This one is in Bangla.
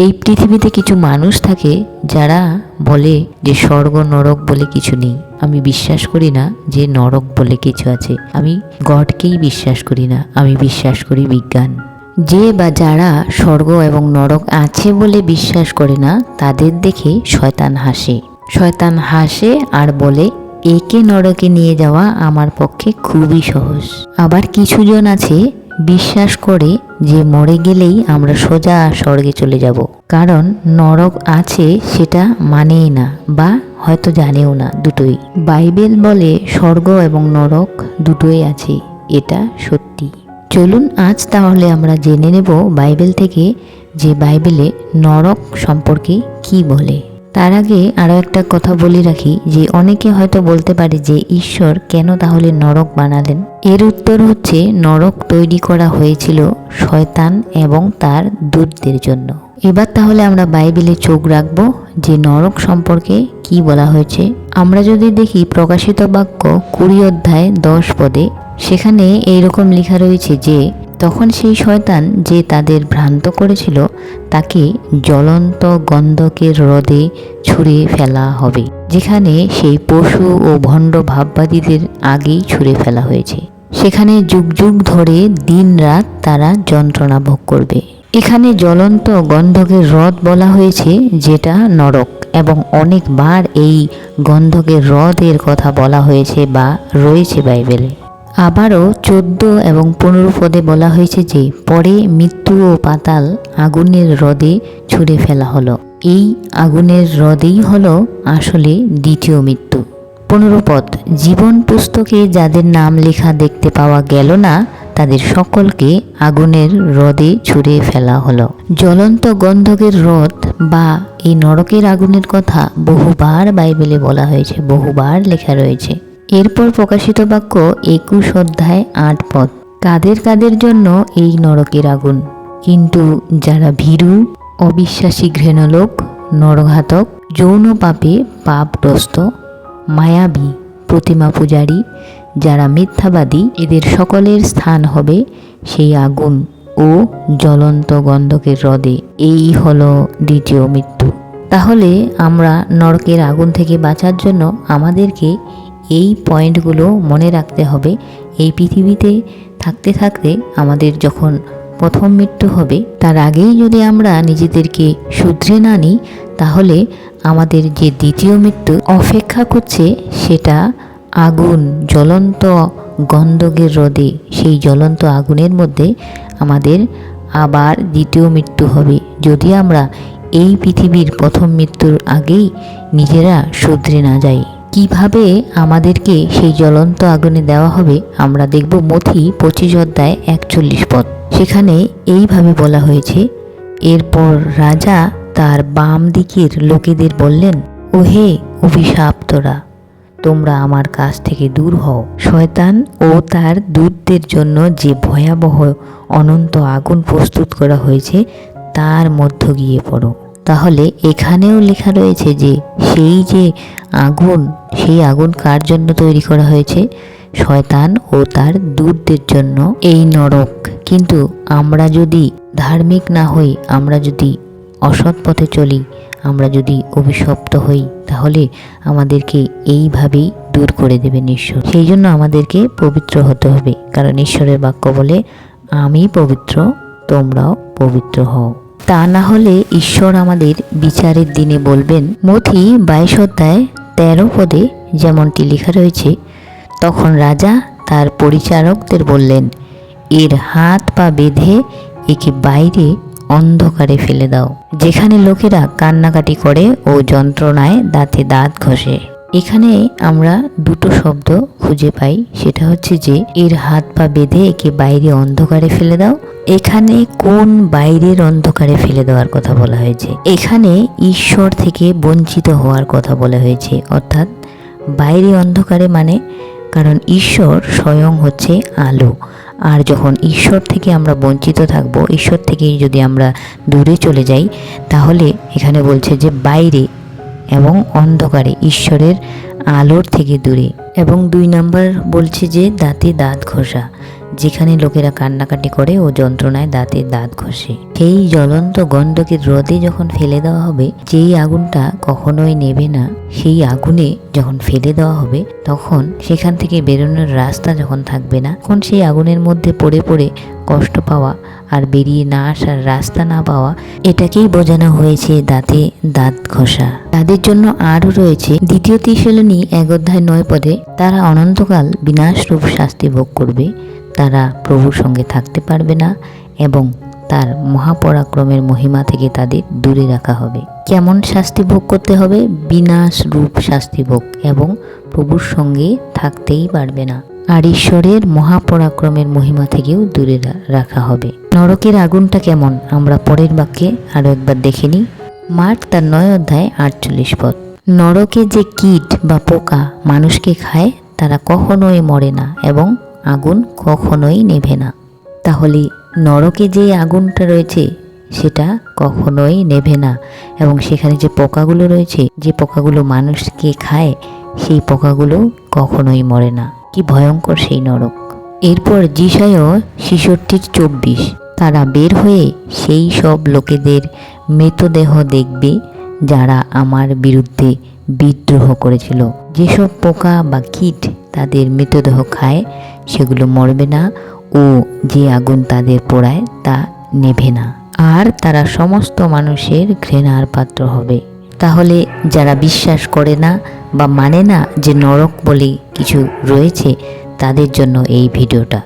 এই পৃথিবীতে কিছু মানুষ থাকে যারা বলে যে স্বর্গ নরক বলে কিছু নেই। আমি বিশ্বাস করি না যে নরক বলে কিছু আছে। আমি গডকেই বিশ্বাস করি না। আমি বিশ্বাস করি বিজ্ঞান। যে বা যারা স্বর্গ এবং নরক আছে বলে বিশ্বাস করে না, তাদের দেখে শয়তান হাসে। শয়তান হাসে আর বলে, একে নরকে নিয়ে যাওয়া আমার পক্ষে খুবই সহজ। আবার কিছুজন আছে বিশ্বাস করে যে মরে গেলেই আমরা সোজা স্বর্গে চলে যাব। কারণ নরক আছে সেটা মানেই না বা হয়তো জানেও না দুটোই। বাইবেল বলে স্বর্গ এবং নরক দুটোই আছে, এটা সত্যি। চলুন আজ তাহলে আমরা জেনে নেব বাইবেল থেকে যে বাইবেলে নরক সম্পর্কে কি বলে। তার আগে আরও একটা কথা বলে রাখি যে অনেকে হয়তো বলতে পারে যে ঈশ্বর কেন তাহলে নরক বানালেন। এর উত্তর হচ্ছে নরক তৈরি করা হয়েছিল শয়তান এবং তার দূতদের জন্য। এবার তাহলে আমরা বাইবেলে চোখ রাখব যে নরক সম্পর্কে কি বলা হয়েছে। আমরা যদি দেখি প্রকাশিত বাক্য কুড়ি অধ্যায় দশ পদে, সেখানে এইরকম লেখা রয়েছে যে তখন সেই শয়তান যে তাদের ভ্রান্ত করেছিল, তাকে জ্বলন্ত গন্ধকের হ্রদে ছুঁড়ে ফেলা হবে, যেখানে সেই পশু ও ভণ্ড ভাববাদীদের আগেই ছুঁড়ে ফেলা হয়েছে। সেখানে যুগ যুগ ধরে দিন রাত তারা যন্ত্রণা ভোগ করবে। এখানে জ্বলন্ত গন্ধকের হ্রদ বলা হয়েছে, যেটা নরক, এবং অনেকবার এই গন্ধকের হ্রদের কথা বলা হয়েছে বা রয়েছে বাইবেলে। আবারও চোদ্দ এবং পনেরো পদে বলা হয়েছে যে, পরে মৃত্যু ও পাতাল আগুনের হ্রদে ছুঁড়ে ফেলা হলো। এই আগুনের হ্রদেই হলো আসলে দ্বিতীয় মৃত্যু। পনেরো পদ, জীবন পুস্তকে যাদের নাম লেখা দেখতে পাওয়া গেল না, তাদের সকলকে আগুনের হ্রদে ছুঁড়ে ফেলা হলো। জ্বলন্ত গন্ধকের হ্রদ বা এই নরকের আগুনের কথা বহুবার বাইবেলে বলা হয়েছে, বহুবার লেখা রয়েছে। এরপর প্রকাশিত বাক্য একুশ অধ্যায় আট পদ। কাদের কাদের জন্য এই নরকের আগুন? কিন্তু যারা ভীরু, অবিশ্বাসী ঘৃণলোক, নরঘাতক, যৌন পাপে পাপগ্রস্ত, মায়াবী প্রতিমা পূজারী, যারা মিথ্যাবাদী, এদের সকলের স্থান হবে সেই আগুন ও জ্বলন্ত গন্ধকের হ্রদে। এই হলো দ্বিতীয় মৃত্যু। তাহলে আমরা নরকের আগুন থেকে বাঁচার জন্য আমাদেরকে এই পয়েন্টগুলো মনে রাখতে হবে। এই পৃথিবীতে থাকতে থাকতে আমাদের যখন প্রথম মৃত্যু হবে, তার আগেই যদি আমরা নিজেদেরকে শুধরে না নিই, তাহলে আমাদের যে দ্বিতীয় মৃত্যু অপেক্ষা করছে, সেটা আগুন, জ্বলন্ত গন্ধকের রোদে। সেই জ্বলন্ত আগুনের মধ্যে আমাদের আবার দ্বিতীয় মৃত্যু হবে। যদি আমরা এই পৃথিবীর প্রথম মৃত্যুর আগেই নিজেরা শুধরে না যাই কীভাবে আমাদেরকে সেই জ্বলন্ত আগুনে দেওয়া হবে, আমরা দেখব মথি পঁচিশ অধ্যায় একচল্লিশ পদ। সেখানে এইভাবে বলা হয়েছে, এরপর রাজা তার বাম দিকের লোকেদের বললেন, ওহে অভিশাপ্তরা তোমরা আমার কাছ থেকে দূর হও। শয়তান ও তার দূতদের জন্য যে ভয়াবহ অনন্ত আগুন প্রস্তুত করা হয়েছে, তার মধ্য গিয়ে পড়ো। তাহলে এখানেও লেখা রয়েছে যে, সেই যে আগুন, সেই আগুন কার জন্য তৈরি করা হয়েছে? শয়তান ও তার দূতদের জন্য। এই নরক। কিন্তু আমরা যদি ধার্মিক না হই, আমরা যদি অসৎ পথে চলি, আমরা যদি অভিশপ্ত হই, তাহলে আমাদেরকে এইভাবেই দূর করে দেবেন ঈশ্বর। সেই জন্য আমাদেরকে পবিত্র হতে হবে। কারণ ঈশ্বরের বাক্য বলে, আমি পবিত্র, তোমরাও পবিত্র হও। তা না হলে ঈশ্বর আমাদের বিচারের দিনে বলবেন মথি বাইশ অধ্যায় তেরো পদে যেমনটি লেখা রয়েছে, তখন রাজা তার পরিচারকদের বললেন, এর হাত পা বেঁধে একে বাইরে অন্ধকারে ফেলে দাও, যেখানে লোকেরা কান্নাকাটি করে ও যন্ত্রণায় দাঁতে দাঁত ঘষে। এখানে আমরা দুটো শব্দ খুঁজে পাই, সেটা হচ্ছে যে, এর হাত পা বেঁধে একে বাইরে অন্ধকারে ফেলে দাও এখানে কোন বাইরের অন্ধকারে ফেলে দেওয়ার কথা বলা হয়েছে? এখানে ঈশ্বর থেকে বঞ্চিত হওয়ার কথা বলা হয়েছে। অর্থাৎ বাইরে অন্ধকারে মানে কারণ ঈশ্বর স্বয়ং হচ্ছে আলো। আর যখন ঈশ্বর থেকে আমরা বঞ্চিত থাকব, ঈশ্বর থেকে যদি আমরা দূরে চলে যাই, তাহলে এখানে বলছে যে বাইরে এবং অন্ধকারে ঈশ্বরের আলোর থেকে দূরে। এবং দুই নাম্বার বলছে যে দাঁতে দাঁত ঘষা। যেখানে লোকেরা কান্নাকাটি করে ও যন্ত্রণায় দাঁতে দাঁত ঘষে। সেই জ্বলন্ত গন্ধকে রোদে যখন ফেলে দেওয়া হবে, যেই আগুনটা কখনোই নেবে না, সেই আগুনে যখন ফেলে দেওয়া হবে, তখন সেখান থেকে বেরোনোর রাস্তা যখন থাকবে না, তখন সেই আগুনের মধ্যে পড়ে পড়ে কষ্ট পাওয়া আর বেরিয়ে না আসার রাস্তা না পাওয়া, এটাকেই বোঝানো হয়েছে দাঁতে দাঁত ঘষা। তাদের জন্য আরও রয়েছে দ্বিতীয় ত্রিশলনী এক অধ্যায় নয় পদে, তারা অনন্তকাল বিনাশরূপ শাস্তি ভোগ করবে। তারা প্রভুর সঙ্গে থাকতে পারবে না এবং তার মহাপরাক্রমের মহিমা থেকে তাদের দূরে রাখা হবে। কেমন শাস্তি ভোগ করতে হবে? বিনাশ রূপ শাস্তি ভোগ এবং প্রভুর সঙ্গে থাকতেই পারবে না। আর ঈশ্বরের মহাপরাক্রমের মহিমা থেকেও দূরে রাখা হবে। নরকের আগুনটা কেমন? আমরা পরের বাক্যে আরও একবার দেখে নিই। মার্ক তার নয় অধ্যায় আটচল্লিশ পদ। নরকে যে কীট বা পোকা মানুষকে খায়, তারা কখনোই মরে না এবং আগুন কখনোই নেভে না। তাহলে নরকে যে আগুনটা রয়েছে, সেটা কখনোই নেভে না। এবং সেখানে যে পোকাগুলো রয়েছে, যে পোকাগুলো মানুষকে খায়, সেই পোকাগুলো কখনোই মরে না। কি ভয়ঙ্কর সেই নরক। এরপর জিসায়ও শিশুটির চব্বিশ, তারা বের হয়ে সেই সব লোকেদের মৃতদেহ দেখবে, যারা আমার বিরুদ্ধে বিদ্রোহ করেছিল। যেসব পোকা বা কীট তাদের মৃতদেহ খায়, সেগুলো মরবে না ও যে আগুন তাদের পোড়ায় তা নেভে না। আর তারা সমস্ত মানুষের ঘৃণার পাত্র হবে। তাহলে যারা বিশ্বাস করে না বা মানে না যে নরক বলে কিছু রয়েছে, তাদের জন্য এই ভিডিওটা।